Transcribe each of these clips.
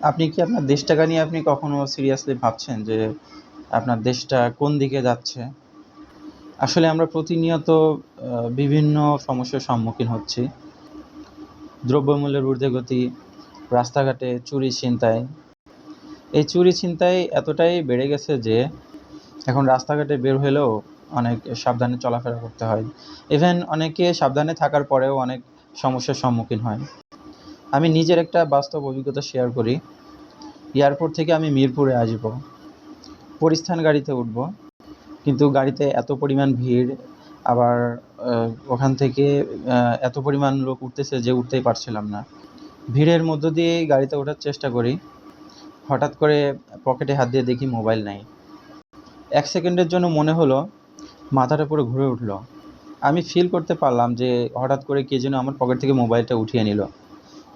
আপনি কি আপনার দেশটাকে নিয়ে আপনি কখনো সিরিয়াসলি ভাবছেন যে আপনার দেশটা কোন দিকে যাচ্ছে? আসলে আমরা প্রতিনিয়ত বিভিন্ন সমস্যার সম্মুখীন হচ্ছি। দ্রব্যমূল্যের ঊর্ধ্বগতি, রাস্তাঘাটে চুরি ছিনতাই। এই চুরি ছিনতাই এতটাই বেড়ে গেছে যে এখন রাস্তাঘাটে বের হলেও অনেক সাবধানে চলাফেরা করতে হয়। ইভেন অনেকে সাবধানে থাকার পরেও অনেক সমস্যার সম্মুখীন হয়। আমি নিজের একটা বাস্তব অভিজ্ঞতা শেয়ার করি। এয়ারপোর্ট থেকে আমি মিরপুরে আসব। পরিস্থান গাড়িতে উঠব কিন্তু গাড়িতে এত পরিমাণ ভিড়, আবার ওখান থেকে এত পরিমাণ লোক উঠতেছে যে উঠতেই পারছিলাম না। ভিড়ের মধ্য দিয়েই গাড়িতে ওঠার চেষ্টা করি। হঠাৎ করে পকেটে হাত দিয়ে দেখি মোবাইল নাই। এক সেকেন্ডের জন্য মনে হলো, মাথাটা পুরো ঘুরে উঠল। আমি ফিল করতে পারলাম যে হঠাৎ করে কে যেন আমার পকেট থেকে মোবাইলটা উঠিয়ে নিল।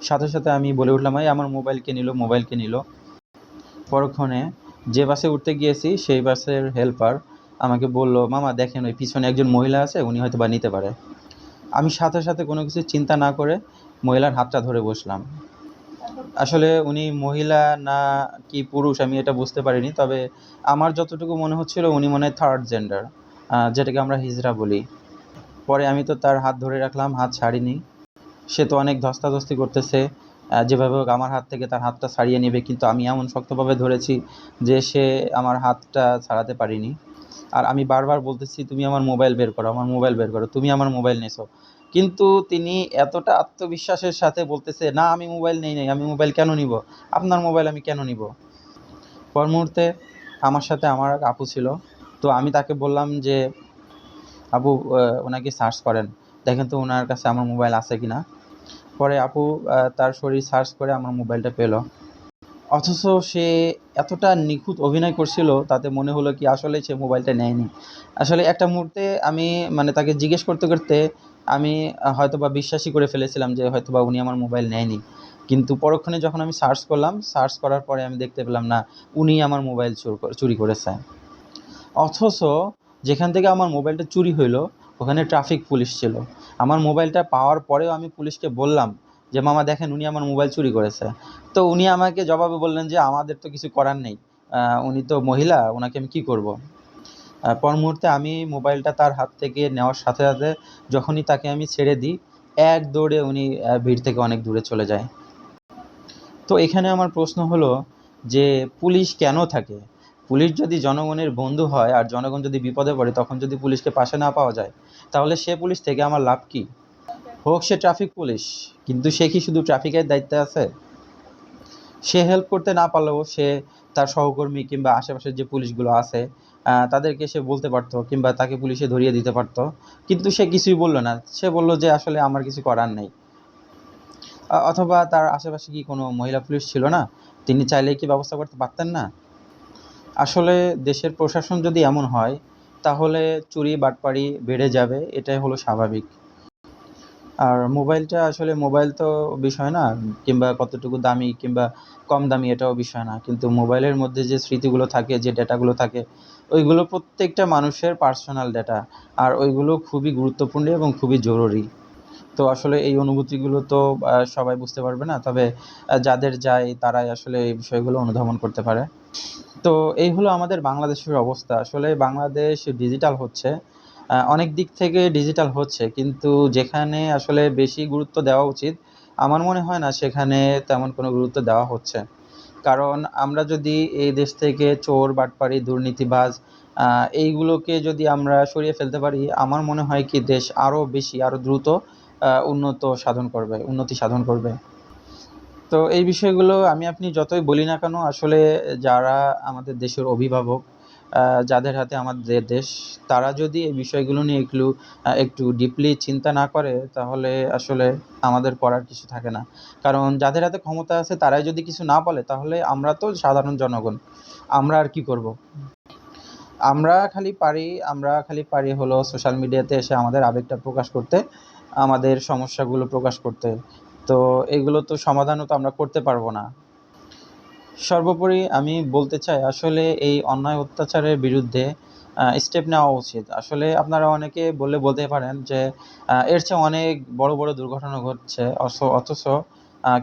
সাথে, সাথে আমি বলে উঠলাম, "এই আমার মোবাইল কে নিল? মোবাইল কে নিল?" পরক্ষণে যে বাসে উঠতে গিয়েছি সেই বাসের হেল্পার আমাকে বলল, "মামা দেখেন ওই পিছনে একজন মহিলা আছে উনি হয়তো বা নিতে পারে।" আমি সাথে, সাথে কোনো কিছু চিন্তা না করে মহিলার হাতটা ধরে বসলাম। আসলে উনি মহিলা না কি পুরুষ আমি এটা বুঝতে পারিনি। তবে আমার যতটুকু মনে হচ্ছিল উনি মনে হয় থার্ড জেন্ডার যেটাকে আমরা হিজড়া বলি। পরে আমি তো তার হাত ধরে রাখলাম, হাত ছাড়িনি। সে তো অনেক ধস্তাধস্তি করতেছে। যেভাবে হোক আমার হাত থেকে তার হাতটা ছাড়িয়ে নেবে কিন্তু আমি এমন শক্তভাবে ধরেছি যে সে আমার হাতটা ছাড়াতে পারিনি আর আমি বারবার বলতেছি, "তুমি আমার মোবাইল বের করো, আমার মোবাইল বের করো। তুমি আমার মোবাইল নিছো।" কিন্তু তিনি এতটা আত্মবিশ্বাসের সাথে বলতেছে, "না আমি মোবাইল নেই নাই। আমি মোবাইল কেন নিবো? আপনার মোবাইল আমি কেন নিবো?" পর মুহূর্তে আমার সাথে আমার এক আপু ছিল। তো আমি তাকে বললাম যে, "আপু ওনাকে সার্চ করেন। দেখেন তো ওনার কাছে আমার মোবাইল আছে কিনা?" পরে আপু তার শরীর সার্চ করে আমার মোবাইলটা পেল। অথচ সে এতটা নিখুঁত অভিনয় করছিল তাতে মনে হলো কি আসলে সে মোবাইলটা নেয়নি। আসলে একটা মুহূর্তে আমি মানে তাকে জিজ্ঞেস করতে, করতে আমি হয়তোবা বিশ্বাসই করে ফেলেছিলাম যে হয়তোবা উনি আমার মোবাইল নেয়নি। কিন্তু পরক্ষণে যখন আমি সার্চ করলাম, সার্চ করার পরে আমি দেখতে পেলাম না উনিই আমার মোবাইল চুরি করেছে। অথচ যেখান থেকে আমার মোবাইলটা চুরি হইল ওখানে ট্রাফিক পুলিশ ছিল। আমার মোবাইলটা পাওয়ার পরেও আমি পুলিশকে বললাম যে, "মামা দেখেন উনি আমার মোবাইল চুরি করেছে।" তো উনি আমাকে জবাবে বললেন যে, "আমাদের তো কিছু করার নেই। উনি তো মহিলা, ওনাকে আমি কি করব?" পর মুহূর্তে আমি মোবাইলটা তার হাত থেকে নেওয়ার সাথে, সাথে যখনই তাকে আমি ছেড়ে দিই, এক দৌড়ে উনি ভিড় থেকে অনেক দূরে চলে যায়। তো এখানে আমার প্রশ্ন হলো যে পুলিশ কেন থাকে? পুলিশ যদি জনগণের বন্ধু হয় আর জনগণ যদি বিপদে পড়ে তখন যদি পুলিশকে পাশে না পাওয়া যায়, তাহলে সে পুলিশ থেকে আমার লাভ কি? হোক সে ট্রাফিক পুলিশ, কিন্তু সে কি শুধু ট্রাফিকের দায়িত্বে আছে? সে হেল্প করতে না পারলেও সে তার সহকর্মী কিংবা আশেপাশের যে পুলিশগুলো আছে তাদেরকে সে বলতে পারত কিংবা তাকে পুলিশে ধরিয়ে দিতে পারত। কিন্তু সে কিছুই বলল না। সে বলল যে, "আসলে আমার কিছু করার নেই।" অথবা তার আশেপাশে কি কোনো মহিলা পুলিশ ছিল না? তিনি চাইলেই কি ব্যবস্থা করতে পারতেন না? আসলে দেশের প্রশাসন যদি এমন হয় তাহলে চুরি বাটপাড়ি বেড়ে যাবে এটাই হলো স্বাভাবিক। আর মোবাইলটা আসলে মোবাইল তো বিষয় না কিংবা কতটুকু দামি কিংবা কম দামি এটাও বিষয় না। কিন্তু মোবাইলের মধ্যে যে স্মৃতিগুলো থাকে, যে ডেটাগুলো থাকে ওইগুলো প্রত্যেকটা মানুষের পার্সোনাল ডেটা। আর ওইগুলো খুবই গুরুত্বপূর্ণ এবং খুবই জরুরি। তো আসলে এই অনুভূতিগুলো তো সবাই বুঝতে পারবে না। তবে যাদের যায় তারাই আসলে এই বিষয়গুলো অনুধাবন করতে পারে। তো এই হলো আমাদের বাংলাদেশের অবস্থা। আসলে বাংলাদেশ ডিজিটাল হচ্ছে। অনেক দিক থেকে ডিজিটাল হচ্ছে। কিন্তু যেখানে আসলে বেশি গুরুত্ব দেওয়া উচিত, আমার মনে হয় না সেখানে তেমন কোনো গুরুত্ব দেওয়া হচ্ছে। কারণ আমরা যদি এই দেশ থেকে চোর, বাটপাড়ি, দুর্নীতিবাজ এইগুলোকে যদি আমরা সরিয়ে ফেলতে পারি, আমার মনে হয় কি দেশ আরও বেশি, আরও দ্রুত উন্নত সাধন করবে, উন্নতি সাধন করবে। তো এই বিষয়গুলো আমি আপনি যতই বলি না কেন আসলে যারা আমাদের দেশের অভিভাবক, যাদের হাতে আমাদের দেশ, তারা যদি এই বিষয়গুলো নিয়ে একটু একটু ডিপলি চিন্তা না করে তাহলে আসলে আমাদের করার কিছু থাকে না। কারণ যাদের হাতে ক্ষমতা আছে তারাই যদি কিছু না বলে তাহলে আমরা তো সাধারণ জনগণ। আমরা আর কি করব? আমরা খালি পারি আমরা খালি পারি হলো সোশ্যাল মিডিয়াতে এসে আমাদের আবেগটা প্রকাশ করতে, আমাদের সমস্যাগুলো প্রকাশ করতে। তো এগুলো তো সমাধানও তো আমরা করতে পারব না। সর্বোপরি আমি বলতে চাই আসলে এই অন্যায় অত্যাচারের বিরুদ্ধে স্টেপ নেওয়া উচিত। আসলে আপনারা অনেকে বলে বলতে পারেন যে এর চেয়ে অনেক বড়, বড় দুর্ঘটনা ঘটছে অথচ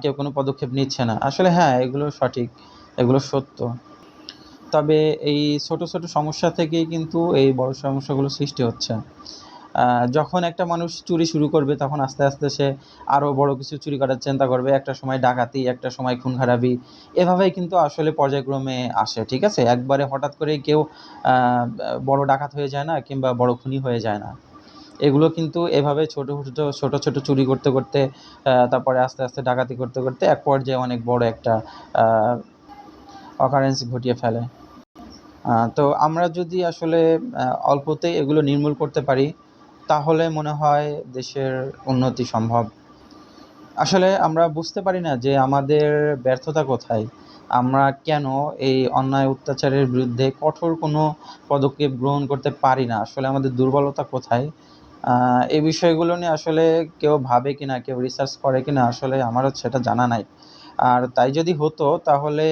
কেউ কোনো পদক্ষেপ নিচ্ছে না। আসলে হ্যাঁ, এগুলো সঠিক, এগুলো সত্য। তবে এই ছোট, ছোট সমস্যা থেকেই কিন্তু এই বড় সমস্যাগুলো সৃষ্টি হচ্ছে। যখন একটা মানুষ চুরি শুরু করবে তখন আস্তে, আস্তে সে আরও বড় কিছু চুরি করার চিন্তা করবে। একটা সময় ডাকাতি, একটা সময় খুন-খারাপি। এভাবেই কিন্তু আসলে পর্যায়ক্রমে আসে। ঠিক আছে? একবারে হঠাৎ করেই কেউ বড় ডাকাত হয়ে যায় না কিংবা বড় খুনি হয়ে যায় না। এগুলো কিন্তু এভাবে ছোট, ছোট, ছোট চুরি করতে, করতে তারপরে আস্তে, আস্তে ডাকাতি করতে, করতে এক পর্যায়ে অনেক বড় একটা occurrence ঘটিয়ে ফেলে। তো আমরা যদি আসলে আ অল্পতেই এগুলো নির্মূল করতে পারি, তাহলে মনে হয় দেশের উন্নতি সম্ভব। আসলে আমরা বুঝতে পারি না যে আমাদের ব্যর্থতা কোথায়? আমরা কেন এই অন্যায় অত্যাচারের বিরুদ্ধে কঠোর কোনো পদক্ষেপ গ্রহণ করতে পারি না? আসলে আমাদের দুর্বলতা কোথায়? এই বিষয়গুলো নিয়ে আসলে কেউ ভাবে কি না কেউ রিসার্চ করে কি না আসলে আমারও সেটা জানা নাই। আর তাই যদি হতো তাহলে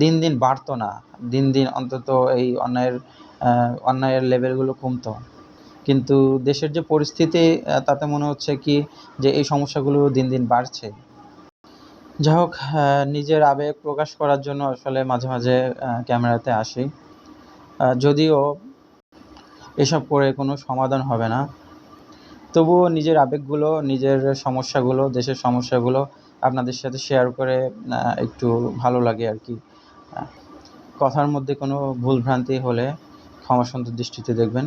দিন, দিন বাড়তো না। দিন, দিন অন্তত এই অন্যায়ের অন্যায়ের লেভেলগুলো কমতো। কিন্তু দেশের যে পরিস্থিতি তাতে মনে হচ্ছে কি যে এই সমস্যাগুলো দিন, দিন বাড়ছে। যাই হোক নিজের আবেগ প্রকাশ করার জন্য আসলে মাঝে, মাঝে ক্যামেরাতে আসি। যদিও এসব করে কোনো সমাধান হবে না। তবুও নিজের আবেগগুলো, নিজের সমস্যাগুলো, দেশের সমস্যাগুলো আপনাদের সাথে শেয়ার করে একটু ভালো লাগে আর কি কথার মধ্যে কোনো ভুলভ্রান্তি হলে ক্ষমা সুন্দর দৃষ্টিতে দেখবেন।